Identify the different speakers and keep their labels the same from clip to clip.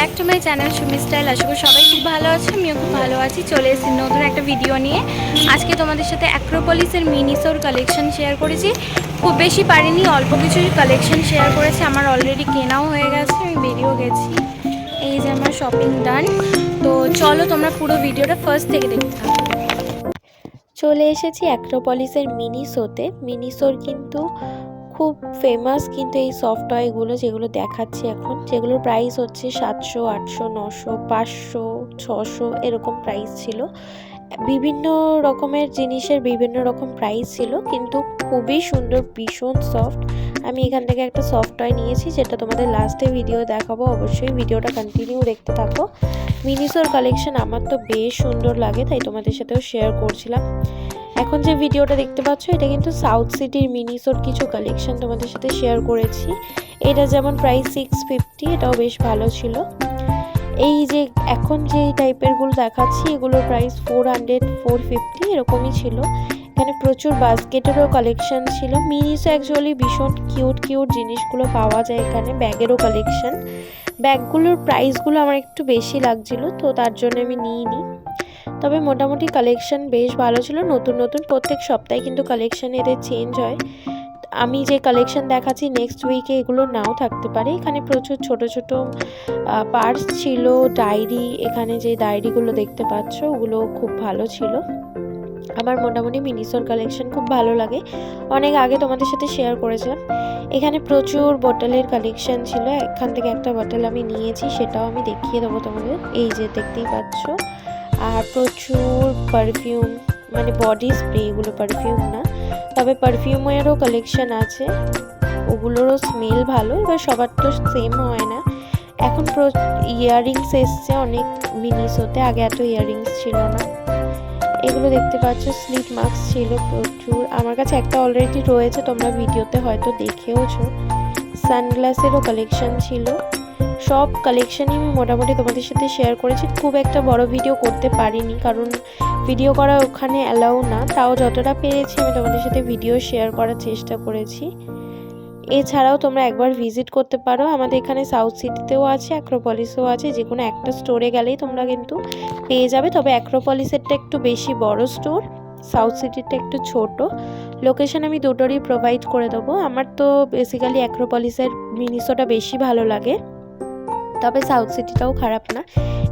Speaker 1: Back to my channel Sumi style আশা করি সবাই খুব ভালো আছে, আমিও খুব ভালো আছি। চলে এসেছি নতুন একটা ভিডিও নিয়ে। আজকে তোমাদের সাথে অ্যাক্রোপলিসের মিনিসোর কালেকশন শেয়ার করেছি। খুব বেশি পারিনি, অল্প কিছু কালেকশন শেয়ার করেছি। আমার অলরেডি কেনাও হয়ে গেছে, আমি বেরিয়েও গেছি। এই যে আমার শপিং ডান তো চলো তোমরা পুরো ভিডিওটা ফার্স্ট থেকে দেখতে থাকো।
Speaker 2: চলে এসেছি অ্যাক্রোপলিসের মিনিসোতে মিনিসোর কিন্তু খুব ফেমাস কিন্তু এই সফট টয়গুলো যেগুলো দেখাচ্ছি এখন, যেগুলোর প্রাইস হচ্ছে সাতশো, আটশো, নশো, পাঁচশো, ছশো এরকম প্রাইস ছিল। বিভিন্ন রকমের জিনিসের বিভিন্ন রকম প্রাইস ছিল কিন্তু খুবই সুন্দর, ভীষণ সফট আমি এখান থেকে একটা সফট টয় নিয়েছি যেটা তোমাদের লাস্টে ভিডিও দেখাবো। অবশ্যই ভিডিওটা কন্টিনিউ দেখতে থাকো। মিনিসোর কালেকশন আমার তো বেশ সুন্দর লাগে, তাই তোমাদের সাথেও শেয়ার করছিলাম। এখন যে ভিডিওটা দেখতে পাচ্ছ, এটা কিন্তু সাউথ সিটির মিনিসোর কিছু কালেকশন তোমাদের সাথে শেয়ার করেছি। এটা যেমন প্রাইস সিক্স ফিফটি এটাও বেশ ভালো ছিল। এই যে এখন যে টাইপেরগুলো দেখাচ্ছি, এগুলোর price four hundred four fifty এরকমই ছিল। এখানে প্রচুর বাস্কেটেরও কালেকশন ছিল। মিনিসো অ্যাকচুয়ালি ভীষণ কিউট কিউট জিনিসগুলো পাওয়া যায় এখানে, ব্যাগেরও কালেকশন ব্যাগগুলোর প্রাইসগুলো আমার একটু বেশি লাগছিল, তো তার জন্য আমি নিই নিইনি। তবে মোটামুটি কালেকশন বেশ ভালো ছিল। নতুন নতুন প্রত্যেক সপ্তাহে কিন্তু কালেকশন এদের চেঞ্জ হয়। আমি যে কালেকশন দেখাচ্ছি নেক্সট উইকে এগুলো নাও থাকতে পারে। এখানে প্রচুর ছোট ছোট পার্স ছিল। ডায়েরি এখানে যে ডায়েরিগুলো দেখতে পাচ্ছ, ওগুলো খুব ভালো ছিল। আমার মোটামুটি মিনিসোর কালেকশন খুব ভালো লাগে। অনেক আগে তোমাদের সাথে শেয়ার করেছিলাম। এখানে প্রচুর বোটলের কালেকশন ছিল। এখান থেকে একটা বোটল আমি নিয়েছি, সেটাও আমি দেখিয়ে দেবো তোমাদের। এই যে দেখতেই পাচ্ছ। আর প্রচুর পারফিউম মানে বডি স্প্রে এগুলো পারফিউম না। তবে পারফিউমেরও কালেকশন আছে। ওগুলোরও স্মেল ভালো, এবার সবার তো সেম হয় না। এখন প্র ইয়াররিংস এসছে অনেক মিনিসোতে, আগে এত ইয়াররিংস ছিল না। এগুলো দেখতে পাচ্ছ স্লিপ মাস্ক ছিল প্রচুর। আমার কাছে একটা অলরেডি রয়েছে, তোমরা ভিডিওতে হয়তো দেখেওছো। সানগ্লাসেরও কালেকশন ছিল। সব কালেকশানই আমি মোটামুটি তোমাদের সাথে শেয়ার করেছি। খুব একটা বড় ভিডিও করতে পারিনি, কারণ ভিডিও করা ওখানে অ্যালাউ না। তাও যতটা পেরেছি আমি তোমাদের সাথে ভিডিও শেয়ার করার চেষ্টা করেছি। এছাড়াও তোমরা একবার ভিজিট করতে পারো। আমাদের এখানে সাউথ সিটিতেও আছে অ্যাক্রোপলিসেও আছে। যে কোনো একটা স্টোরে গেলেই তোমরা কিন্তু পেয়ে যাবে। তবে অ্যাক্রোপলিসেরটা একটু বেশি বড় স্টোর সাউথ সিটিরটা একটু ছোট। লোকেশন আমি দুটোরই প্রোভাইড করে দেবো। আমার তো বেসিক্যালি অ্যাক্রোপলিসের মিনিসোটা বেশি ভালো লাগে। তবে সাউথ সিটিটাও খারাপ না।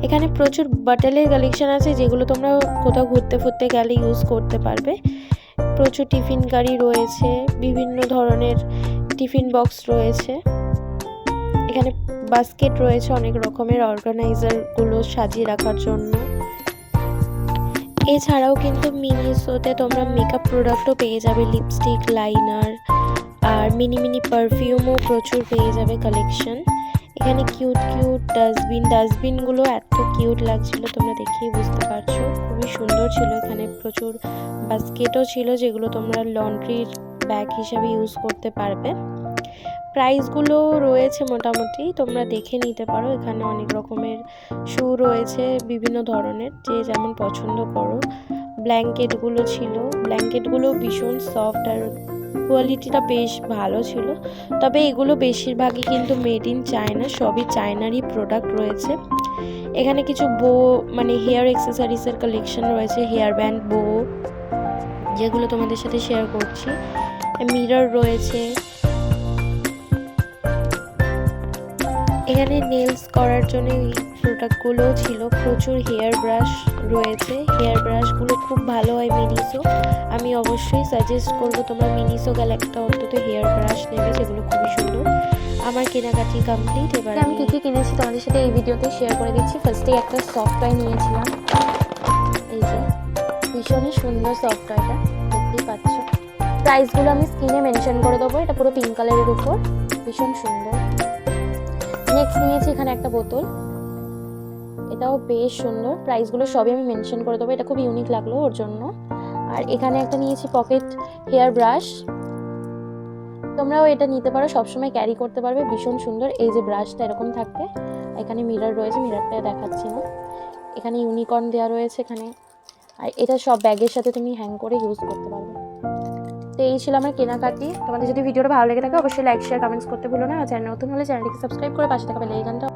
Speaker 2: এখানে প্রচুর বাটেলের কালেকশন আছে যেগুলো তোমরা কোথাও ঘুরতে ফুরতে গেলে ইউজ করতে পারবে। প্রচুর টিফিন গাড়ি রয়েছে, বিভিন্ন ধরনের টিফিন বক্স রয়েছে। এখানে বাস্কেট রয়েছে অনেক রকমের অর্গানাইজারগুলো সাজিয়ে রাখার জন্য। এছাড়াও কিন্তু মিনিসোতে তোমরা মেকআপ প্রোডাক্টও পেয়ে যাবে লিপস্টিক লাইনার আর মিনি মিনি পারফিউমও প্রচুর পেয়ে যাবে কালেকশন এখানে কিউট কিউট ডাস্টবিন ডাস্টবিনগুলো এত কিউট লাগছিল, তোমরা দেখেই বুঝতে পারছ। খুবই সুন্দর ছিল এখানে, প্রচুর বাস্কেটও ছিল যেগুলো তোমরা লন্ড্রির ব্যাগ হিসাবে ইউজ করতে পারবে। প্রাইসগুলো রয়েছে মোটামুটি, তোমরা দেখে নিতে পারো, এখানে অনেক রকমের শু রয়েছে, বিভিন্ন ধরনের, যে যেমন পছন্দ করো। ব্ল্যাঙ্কেটগুলো ছিল ব্ল্যাঙ্কেটগুলো ভীষণ সফট আর কোয়ালিটিটা বেশ ভালো ছিল। তবে এগুলো বেশিরভাগই কিন্তু মেড ইন চায়না সবই চায়নারই প্রোডাক্ট রয়েছে। এখানে কিছু বো মানে হেয়ার অ্যাক্সেসরিজের কালেকশন রয়েছে হেয়ার ব্যান্ড বো যেগুলো তোমাদের সাথে শেয়ার করছি। মিরর রয়েছে। এখানে নেলস করার জন্য এই প্রোডাক্টগুলোও ছিল। প্রচুর হেয়ার ব্রাশ রয়েছে। হেয়ার ব্রাশগুলো খুব ভালো হয় মিনিসো আমি অবশ্যই সাজেস্ট করব তোমরা মিনিসো গেলে একটা অন্তত হেয়ার ব্রাশ নেবে যেগুলো খুবই সুন্দর। আমার কেনাকাটি কমপ্লিট এবার
Speaker 1: আমি কী কী কিনেছি তোমাদের সাথে এই ভিডিওতে শেয়ার করে দিচ্ছি। ফার্স্টে একটা সফটওয়্যার নিয়েছিলাম। এই যে ভীষণই সুন্দর সফটওয়্যারটা দেখতেই পাচ্ছ। প্রাইসগুলো আমি স্ক্রিনে মেনশন করে দেবো এটা পুরো পিঙ্ক কালারের উপর। ভীষণ সুন্দর। নেক্সট নিয়েছি এখানে একটা বোতল। এটাও বেশ সুন্দর। প্রাইসগুলো সবই আমি মেনশন করে দেবো এটা খুব ইউনিক লাগল ওর জন্য। আর এখানে একটা নিয়েছি পকেট হেয়ার ব্রাশ তোমরাও এটা নিতে পারো, সবসময় ক্যারি করতে পারবে, ভীষণ সুন্দর। এই যে ব্রাশটা এরকম থাকবে। এখানে মিরর রয়েছে মিররটা দেখাচ্ছি না। এখানে ইউনিকর্ন দেওয়া রয়েছে এখানে। আর এটা সব ব্যাগের সাথে তুমি হ্যাং করে ইউজ করতে পারবে। তো এই ছিল আমার কেনাকাটি। তোমাদের যদি ভিডিওটা ভালো লেগে থাকে, অবশ্যই লাইক শেয়ার কমেন্টস করতে ভুলো না। আর চ্যানেল নতুন হলে চ্যানেলটিকে সাবস্ক্রাইব করে পাশে থাকা বেল আইকনটা